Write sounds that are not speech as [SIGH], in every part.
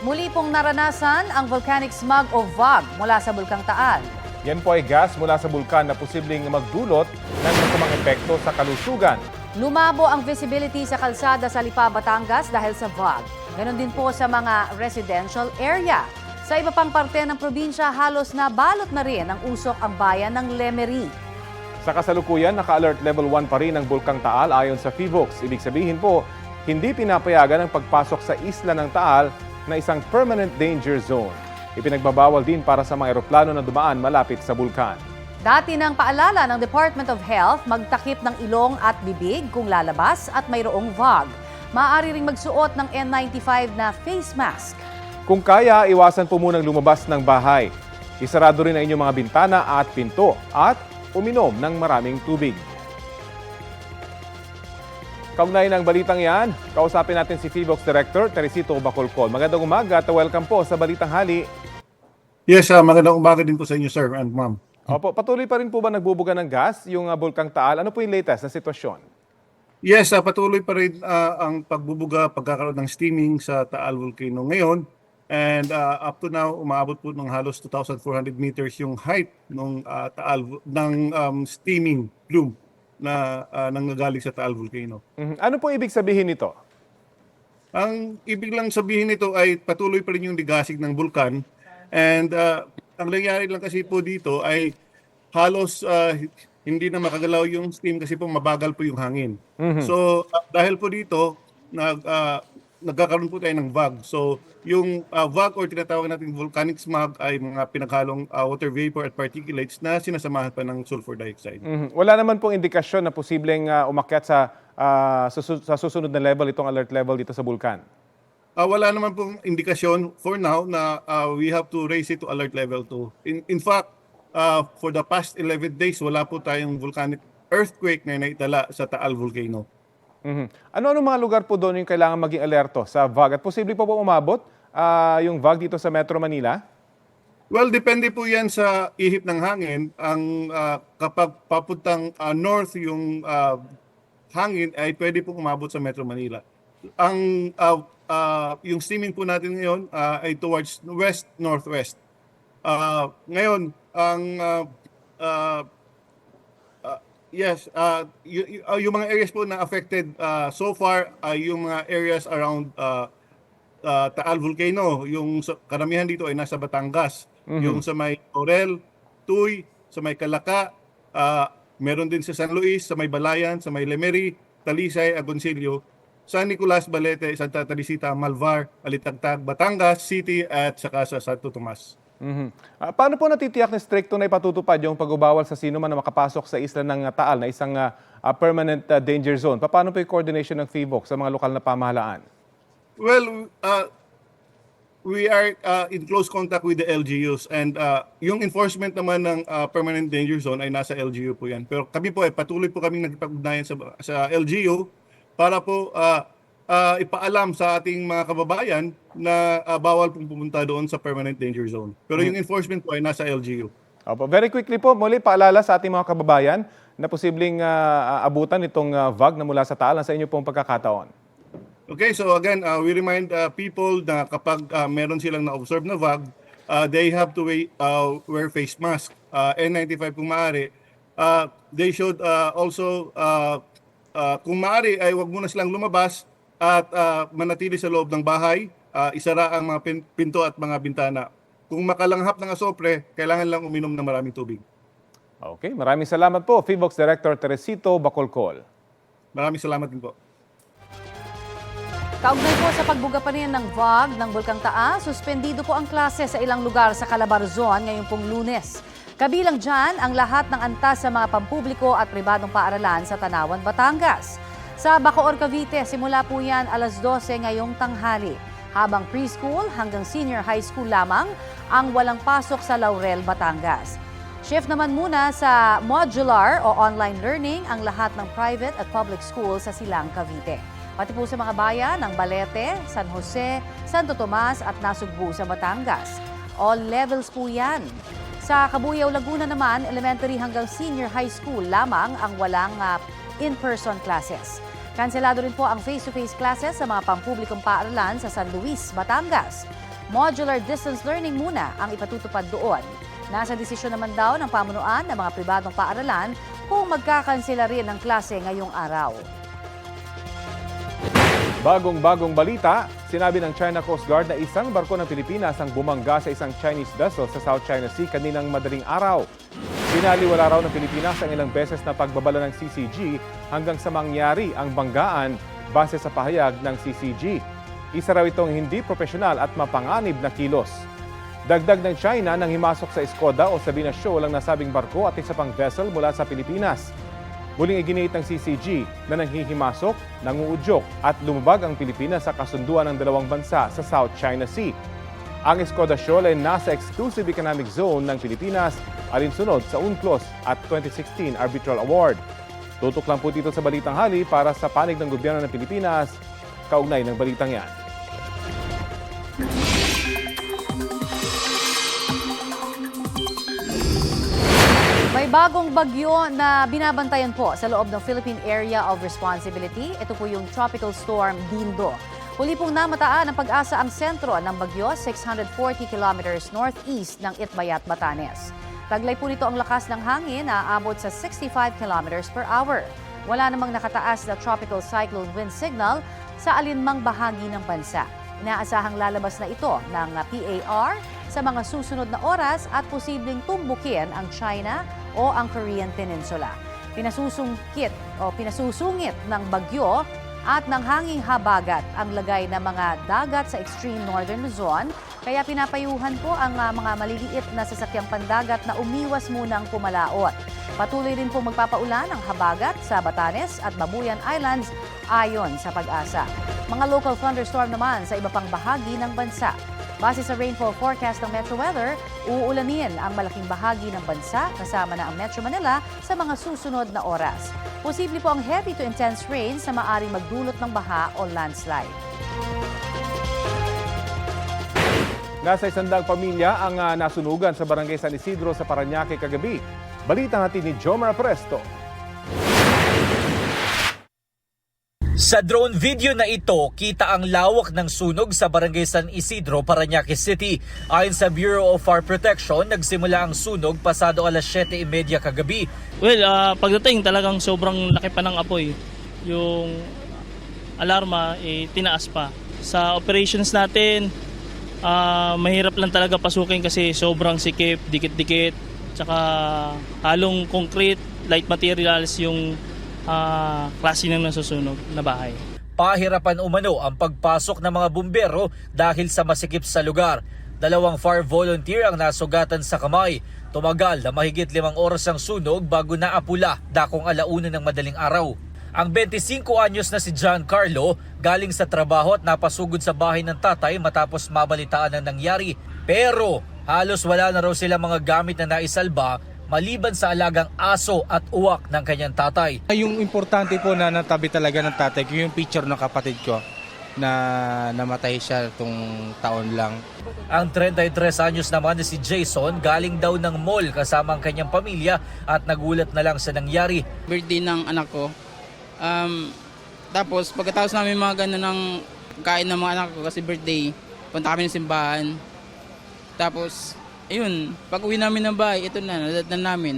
Muli pong naranasan ang volcanic smog o VOG mula sa Bulkang Taal. Yan po ay gas mula sa bulkan na posibleng magdulot ng masamang epekto sa kalusugan. Lumabo ang visibility sa kalsada sa Lipa, Batangas dahil sa VOG. Ganon din po sa mga residential area. Sa iba pang parte ng probinsya, halos na balot na rin ang usok ang bayan ng Lemery. Sa kasalukuyan, naka-alert level 1 pa rin ang Bulkang Taal ayon sa PHIVOX. Ibig sabihin po, hindi pinapayagan ang pagpasok sa isla ng Taal na isang permanent danger zone. Ipinagbabawal din para sa mga eroplano na dumaan malapit sa bulkan. Dati nang paalala ng Department of Health magtakip ng ilong at bibig kung lalabas at mayroong VOG. Maaari ring magsuot ng N95 na face mask. Kung kaya, iwasan po munang lumabas ng bahay. Isarado rin ang inyong mga bintana at pinto at uminom ng maraming tubig. Kaugnay ng balitang yan, kausapin natin si PHIVOX Director Teresito Bacolcol. Magandang umaga at welcome po sa Balitang Hali. Yes, uh, magandang umaga din po sa inyo, sir and ma'am. Opo, patuloy pa rin po ba nagbubuga ng gas yung uh, Bulkang Taal? Ano po yung latest na sitwasyon? Yes, uh, patuloy pa rin uh, ang pagbubuga, pagkakaroon ng steaming sa Taal Volcano ngayon. And uh, up to now, umaabot po ng halos 2,400 meters yung height ng uh, Taal ng um, steaming plume na uh, nanggagaling sa Taal Volcano. Mhm. Ano po ibig sabihin nito? Ang ibig lang sabihin nito ay patuloy pa rin yung digasig ng bulkan. And uh, ang nangyari lang kasi po dito ay halos uh, hindi na makagalaw yung steam kasi po mabagal po yung hangin. So uh, dahil po dito, nag, uh, nagkakaroon po tayo ng VAG. So yung uh, VAG or tinatawag natin volcanic smog ay mga pinaghalong uh, water vapor at particulates na sinasamahan pa ng sulfur dioxide. Mhm. Wala naman pong indikasyon na posibleng uh, umakyat sa, uh, susu- sa susunod na level itong alert level dito sa bulkan. Ah, wala naman pong indikasyon for now na ah, we have to raise it to alert level 2. In, in fact, ah, for the past 11 days, wala po tayong volcanic earthquake na naitala sa Taal Volcano. Mhm. Ano-ano mga lugar po doon yung kailangan maging alerto sa VAG? At posible po ba umabot ah, yung VAG dito sa Metro Manila? Well, depende po yan sa ihip ng hangin. Ang ah, kapag papuntang ah, north yung ah, hangin ay pwede po umabot sa Metro Manila. Ang ah, ah, yung steaming po natin ngayon ah, ay towards west northwest. Ah, ngayon, ang ah, ah, yes, ah, y- y- ah, yung mga areas po na affected ah, so far ay yung mga areas around ah, ah, Taal Volcano. Yung sa- karamihan dito ay nasa Batangas. Yung sa may Orel, Tuy, sa may Kalaka, ah, meron din sa San Luis, sa may Balayan, sa may Lemery, Talisay, Agoncillo, San Nicolas, Balete, Santa Teresita, Malvar, Alitagtag, Batangas City at saka sa Santo Tomas. Mhm. Ah, paano po natitiyak na stricto na ipatutupad yung pagbabawal sa sino man na makapasok sa isla ng ah, Taal na isang ah, ah, permanent ah, danger zone? Pa- Paano po yung coordination ng FIVOC sa mga lokal na pamahalaan? Well, uh, we are uh, in close contact with the LGUs and uh, yung enforcement naman ng uh, permanent danger zone ay nasa LGU po yan. Pero kami po ay patuloy po kaming nagpag-ugnayan sa, sa LGU para po uh, uh, ipaalam sa ating mga kababayan na uh, bawal pong pumunta doon sa permanent danger zone. Pero yung enforcement po ay nasa LGU. Opo. Very quickly po, muli paalala sa ating mga kababayan na posibleng ah, abutan itong ah, VAG na mula sa Taal na sa inyo pong pagkakataon. Okay, so again, uh, we remind uh, people na kapag uh, meron silang na-observe na VAG, uh, they have to wait, uh, wear face mask, uh, N95 kung maaari. Uh, they should uh, also, uh, uh, kung maaari, ay wag muna silang lumabas at uh, manatili sa loob ng bahay, uh, isara ang mga pin- pinto at mga bintana. Kung makalanghap ng asopre, kailangan lang uminom ng maraming tubig. Okay, maraming salamat po, FIVOX Director Teresito Bacolcol. Maraming salamat din po. Kaugnay po sa pagbuga pa rin ng VOG ng Bulkang Taal, suspendido po ang klase sa ilang lugar sa Calabarzon ngayong pong lunes. Kabilang dyan ang lahat ng antas sa mga pampubliko at pribadong paaralan sa Tanawan, Batangas. Sa Bacoor, Cavite, simula po yan alas 12 ngayong tanghali. Habang preschool hanggang senior high school lamang ang walang pasok sa Laurel, Batangas. Shift naman muna sa modular o online learning ang lahat ng private at public schools sa Silang, Cavite. Pati po sa mga bayan ng Balete, San Jose, Santo Tomas at Nasugbu sa Batangas. All levels po yan. Sa Kabuyaw, Laguna naman, elementary hanggang senior high school lamang ang walang ah, in-person classes. Kanselado rin po ang face-to-face classes sa mga pampublikong paaralan sa San Luis, Batangas. modular distance learning muna ang ipatutupad doon. Nasa desisyon naman daw ng pamunuan ng mga pribadong paaralan kung magkakansela rin ang klase ngayong araw. Bagong-bagong balita, sinabi ng China Coast Guard na isang barko ng Pilipinas ang bumangga sa isang Chinese vessel sa South China Sea kaninang madaling araw. Binaliwala raw ng Pilipinas ang ilang beses na pagbabala ng CCG hanggang sa mangyari ang banggaan base sa pahayag ng CCG. Isa raw itong hindi profesional at mapanganib na kilos. Dagdag ng China nang himasok sa Escoda o Sabina Shoal ang nasabing barko at isa pang vessel mula sa Pilipinas. Muling iginit ng CCG na nanghihimasok, nanguudyok at lumabag ang Pilipinas sa kasunduan ng dalawang bansa sa South China Sea. Ang Escoda Shoal ay nasa Exclusive Economic Zone ng Pilipinas alinsunod sa UNCLOS at 2016 Arbitral Award. Tutok lang po dito sa Balitang Hali para sa panig ng gobyerno ng Pilipinas, kaugnay ng balitang yan. Bagong bagyo na binabantayan po sa loob ng Philippine Area of Responsibility. Ito po yung Tropical Storm Dindo. Huli pong namataan ng pag-asa ang sentro ng bagyo, 640 kilometers northeast ng Itbayat, Batanes. Taglay po nito ang lakas ng hangin na aabot sa 65 kilometers per hour. Wala namang nakataas na tropical cyclone wind signal sa alinmang bahagi ng bansa. Inaasahang lalabas na ito ng PAR sa mga susunod na oras at posibleng tumbukin ang China o ang Korean Peninsula. Pinasusungkit o pinasusungit ng bagyo at ng hanging habagat ang lagay ng mga dagat sa extreme northern Luzon kaya pinapayuhan po ang ah, mga maliliit na sasakyang pandagat na umiwas munang pumalaot. Patuloy rin po magpapaulan ang habagat sa Batanes at Babuyan Islands ayon sa pag-asa. Mga local thunderstorm naman sa iba pang bahagi ng bansa. Base sa rainfall forecast ng Metro Weather, uulanin ang malaking bahagi ng bansa kasama na ang Metro Manila sa mga susunod na oras. Posible po ang heavy to intense rain sa maaring magdulot ng baha o landslide. Nasa isandang pamilya ang ah, nasunugan sa barangay San Isidro sa Paranaque kagabi. Balita natin ni Jomar Presto. Sa drone video na ito, kita ang lawak ng sunog sa Barangay San Isidro, Parañaque City. Ayon sa Bureau of Fire Protection, nagsimula ang sunog pasado alas 7.30 kagabi. Well, ah, pagdating talagang sobrang laki pa ng apoy. Yung alarma, eh, tinaas pa. Sa operations natin, ah, mahirap lang talaga pasukin kasi sobrang sikip, dikit-dikit, tsaka halong concrete, light materials yung ah, klase ng nasusunog na bahay. Pahirapan umano ang pagpasok ng mga bumbero dahil sa masikip sa lugar. Dalawang fire volunteer ang nasugatan sa kamay. Tumagal na mahigit limang oras ang sunog bago naapula dakong alauna ng madaling araw. Ang 25 anyos na si John Carlo galing sa trabaho at napasugod sa bahay ng tatay matapos mabalitaan ang nangyari. Pero halos wala na raw sila mga gamit na naisalba maliban sa alagang aso at uwak ng kanyang tatay. Yung importante po na natabi talaga ng tatay ko, yung picture ng kapatid ko na namatay siya itong taon lang. Ang 33 anyos naman na si Jason galing daw ng mall kasama ang kanyang pamilya at nagulat na lang sa nangyari. birthday ng anak ko. Um, tapos pagkatapos namin mga gano'n ng kain ng mga anak ko kasi birthday, punta kami ng simbahan. Tapos, ayun, pag uwi namin ng bahay, ito na, nadatnan namin.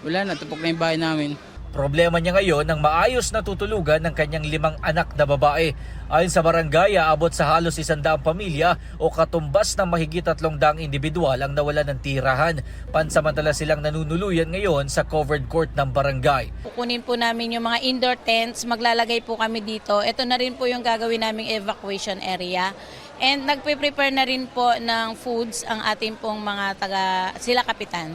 Wala na, tupok na yung bahay namin. Problema niya ngayon ang maayos na tutulugan ng kanyang limang anak na babae. Ayon sa barangay, aabot sa halos isandaang pamilya o katumbas ng mahigit tatlong daang individual ang nawala ng tirahan. Pansamantala silang nanunuluyan ngayon sa covered court ng barangay. Kukunin po namin yung mga indoor tents, maglalagay po kami dito. Ito na rin po yung gagawin naming evacuation area. And nagpe-prepare na rin po ng foods ang ating pong mga taga, sila kapitan.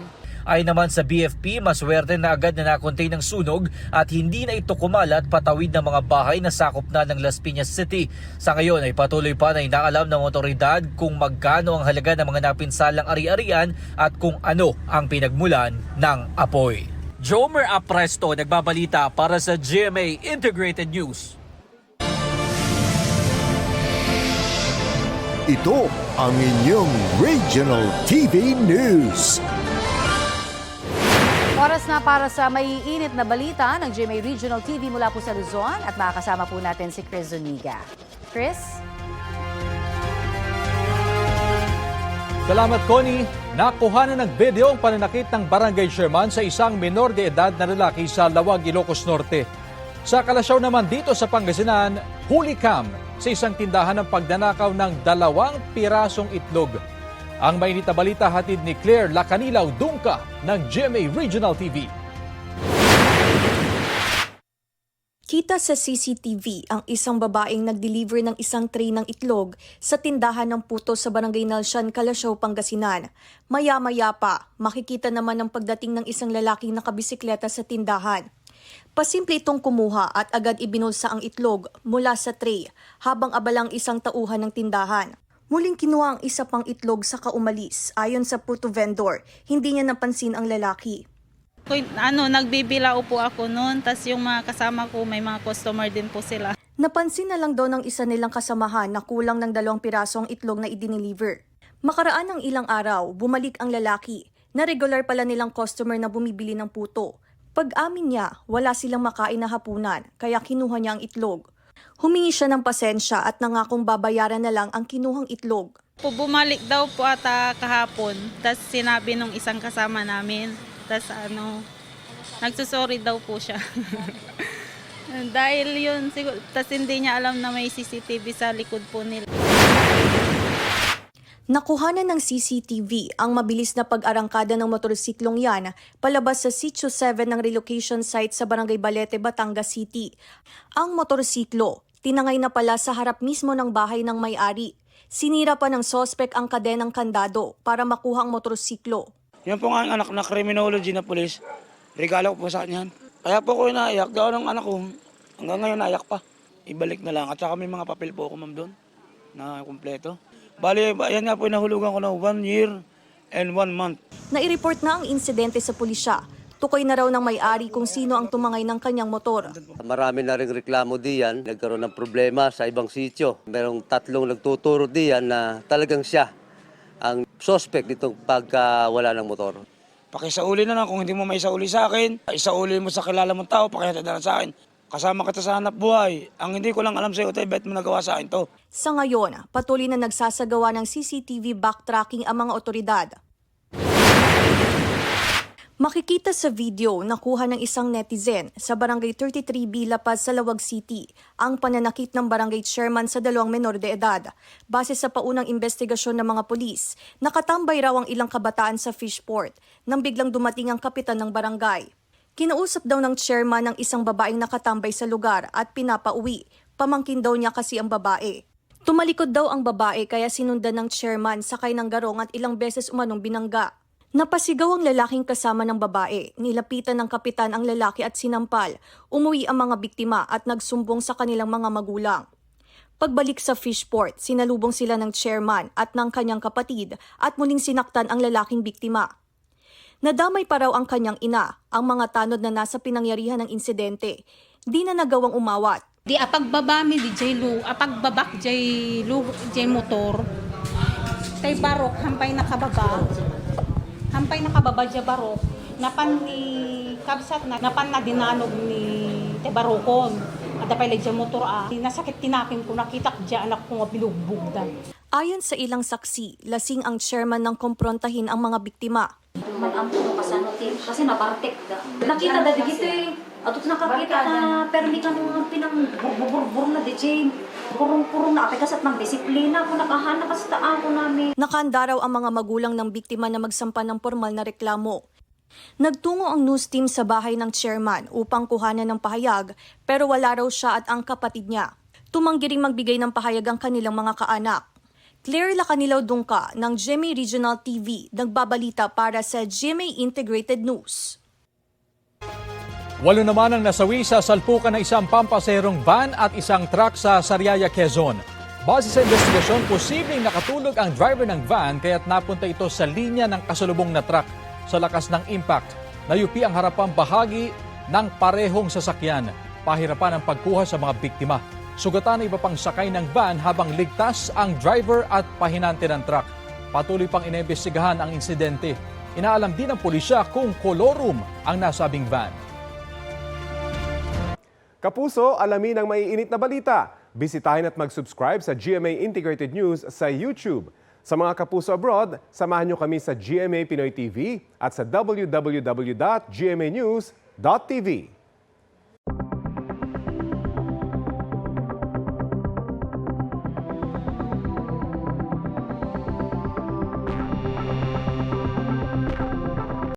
Ay naman sa BFP, maswerte na agad na nakontain ng sunog at hindi na ito kumalat patawid ng mga bahay na sakop na ng Las Piñas City. Sa ngayon ay patuloy pa na inaalam ng otoridad kung magkano ang halaga ng mga napinsalang ari-arian at kung ano ang pinagmulan ng apoy. Jomer Apresto nagbabalita para sa GMA Integrated News. Ito ang inyong Regional TV News. Oras na para sa maiinit na balita ng GMA Regional TV mula po sa Luzon at makakasama po natin si Chris Zuniga. Chris? Salamat, Connie. Nakuha na ng video ang pananakit ng barangay chairman sa isang menor de edad na lalaki sa Lawag, Ilocos Norte. Sa Kalasyaw naman dito sa Pangasinan, huli cam sa isang tindahan ng pagnanakaw ng dalawang pirasong itlog. Ang mainit na balita hatid ni Claire Lacanilaw Dungka ng GMA Regional TV. Kita sa CCTV ang isang babaeng nag-deliver ng isang tray ng itlog sa tindahan ng puto sa Barangay Nalshan, Kalasyaw, Pangasinan. Maya-maya pa, makikita naman ang pagdating ng isang lalaking nakabisikleta sa tindahan. Pasimple itong kumuha at agad ibinulsa ang itlog mula sa tray habang abalang isang tauhan ng tindahan. Muling kinuha ang isa pang itlog sa kaumalis. Ayon sa puto vendor, hindi niya napansin ang lalaki. Ano, nagbibilao po ako noon, tas yung mga kasama ko, may mga customer din po sila. Napansin na lang daw ng isa nilang kasamahan na kulang ng dalawang piraso ang itlog na idineliver. Makaraan ng ilang araw, bumalik ang lalaki na regular pala nilang customer na bumibili ng puto. Pag-amin niya, wala silang makain na hapunan, kaya kinuha niya ang itlog. Humingi siya ng pasensya at nangakong babayaran na lang ang kinuhang itlog. Po, bumalik daw po ata kahapon, tas sinabi nung isang kasama namin, tas ano, nagsusorry daw po siya. [LAUGHS] Dahil yun, siguro, tas hindi niya alam na may CCTV sa likod po nila. Nakuhanan ng CCTV ang mabilis na pag-arangkada ng motorsiklong yan palabas sa Sitio 7 ng relocation site sa Barangay Balete, Batangas City. Ang motorsiklo, tinangay na pala sa harap mismo ng bahay ng may-ari. Sinira pa ng sospek ang kadenang kandado para makuha ang motorsiklo. Yan po nga ang anak na criminology na pulis. Regalo ko po sa kanya. Kaya po ko inaiyak. Gawa ng anak ko. Hanggang ngayon naiyak pa. Ibalik na lang. At saka may mga papel po ako ma'am doon na kumpleto. Bali, yan nga po nahulugan ko na one year and one month. Nai-report na ang insidente sa pulisya. Tukoy na raw ng may-ari kung sino ang tumangay ng kanyang motor. Marami na rin reklamo diyan. Nagkaroon ng problema sa ibang sitio. Merong tatlong nagtuturo diyan na talagang siya ang suspect nitong pagkawala ng motor. Pakisauli na lang kung hindi mo maisauli sa akin. Isauli mo sa kilala mong tao, pakihatid na sa akin. Kasama kita sa hanap buhay. Ang hindi ko lang alam sa iyo, tayo, bet mo nagawa sa akin to. Sa ngayon, patuloy na nagsasagawa ng CCTV backtracking ang mga otoridad. Makikita sa video nakuha ng isang netizen sa Barangay 33B Lapaz sa Lawag City ang pananakit ng barangay chairman sa dalawang menor de edad. Base sa paunang investigasyon ng mga pulis, nakatambay raw ang ilang kabataan sa fishport nang biglang dumating ang kapitan ng barangay. Kinausap daw ng chairman ng isang babaeng nakatambay sa lugar at pinapauwi. Pamangkin daw niya kasi ang babae. Tumalikod daw ang babae kaya sinundan ng chairman sakay ng garong at ilang beses umanong binangga. Napasigaw ang lalaking kasama ng babae. Nilapitan ng kapitan ang lalaki at sinampal. Umuwi ang mga biktima at nagsumbong sa kanilang mga magulang. Pagbalik sa fishport, sinalubong sila ng chairman at ng kanyang kapatid at muling sinaktan ang lalaking biktima. Nadamay pa raw ang kanyang ina, ang mga tanod na nasa pinangyarihan ng insidente. Di na nagawang umawat. Di apagbabami di jay lu, apagbabak jay lu, jay motor. Tay barok hampay nakababa. Hampay nakababa jay barok. Napan ni kabsat na napan na dinanog ni te barokon. Ada pa jay motor ah. Nasakit tinakin ko nakita jay anak ko nga bilugbog. Ayon sa ilang saksi, lasing ang chairman ng komprontahin ang mga biktima. Mag-ampo ka sa notin kasi nabartek da. Nakita da dito eh. At nakakita na permit lang mga pinang burbur na di Jane. Purong-purong na apay kasat ng disiplina kung nakahanap ka sa taako namin. Nakahanda raw ang mga magulang ng biktima na magsampa ng formal na reklamo. Nagtungo ang news team sa bahay ng chairman upang kuhanan ng pahayag pero wala raw siya at ang kapatid niya. Tumanggi ring magbigay ng pahayag ang kanilang mga kaanak. Claire Lacanilaw Dungka ng GMA Regional TV nagbabalita para sa GMA Integrated News. Walo naman ang nasawi sa salpukan ng isang pampaserong van at isang truck sa Sariaya, Quezon. Base sa investigasyon, posibleng nakatulog ang driver ng van kaya't napunta ito sa linya ng kasalubong na truck. Sa lakas ng impact, nayupi ang harapang bahagi ng parehong sasakyan. Pahirapan ang pagkuha sa mga biktima. Sugatan ang iba pang sakay ng van habang ligtas ang driver at pahinante ng truck. Patuloy pang inembestigahan ang insidente. Inaalam din ng pulisya kung kolorum ang nasabing van. Kapuso, alamin ang maiinit na balita. Bisitahin at mag-subscribe sa GMA Integrated News sa YouTube. Sa mga kapuso abroad, samahan nyo kami sa GMA Pinoy TV at sa www.gmanews.tv.